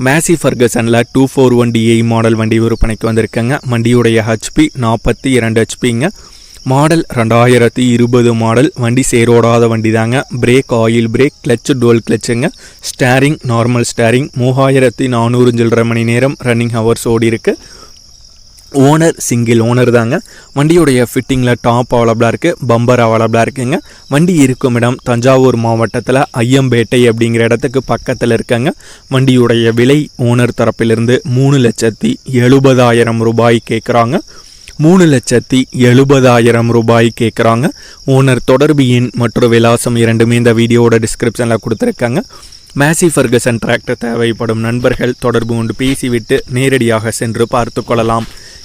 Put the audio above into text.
மேசி ஃபர்கசனில் two four one DI model வண்டி விற்பனைக்கு வந்திருக்கேங்க. வண்டியுடைய ஹெச்பி நாற்பத்தி இரண்டு ஹெச்பிங்க மாடல் ரெண்டாயிரத்தி இருபது மாடல் வண்டி சேரோடாத வண்டி தாங்க பிரேக் ஆயில் பிரேக் கிளச் டோல் கிளச்சுங்க ஸ்டேரிங் நார்மல் ஸ்டேரிங் மூவாயிரத்தி நானூறு சில்லரை மணி நேரம் ரன்னிங் ஹவர்ஸ் ஓடி இருக்குது ஓனர் சிங்கிள் ஓனர் தாங்க. வண்டியுடைய ஃபிட்டிங்கில் டாப் அவைலபிளாக இருக்குது பம்பர் அவைலபிளாக இருக்குங்க. வண்டி இருக்கும் இடம் தஞ்சாவூர் மாவட்டத்தில் ஐயம்பேட்டை அப்படிங்கிற இடத்துக்கு பக்கத்தில் இருக்காங்க. வண்டியுடைய விலை ஓனர் தரப்பிலிருந்து மூணு லட்சத்தி எழுபதாயிரம் ரூபாய் கேட்குறாங்க மூணு லட்சத்தி எழுபதாயிரம் ரூபாய் கேட்குறாங்க ஓனர் தொடர்பு எண் மற்றும் விலாசம் இரண்டுமே இந்த வீடியோவோட டிஸ்கிரிப்ஷனில் கொடுத்துருக்காங்க. மேசி ஃபர்கசன் டிராக்டர் தேவைப்படும் நண்பர்கள் தொடர்பு கொண்டு பேசிவிட்டு நேரடியாக சென்று பார்த்து கொள்ளலாம்.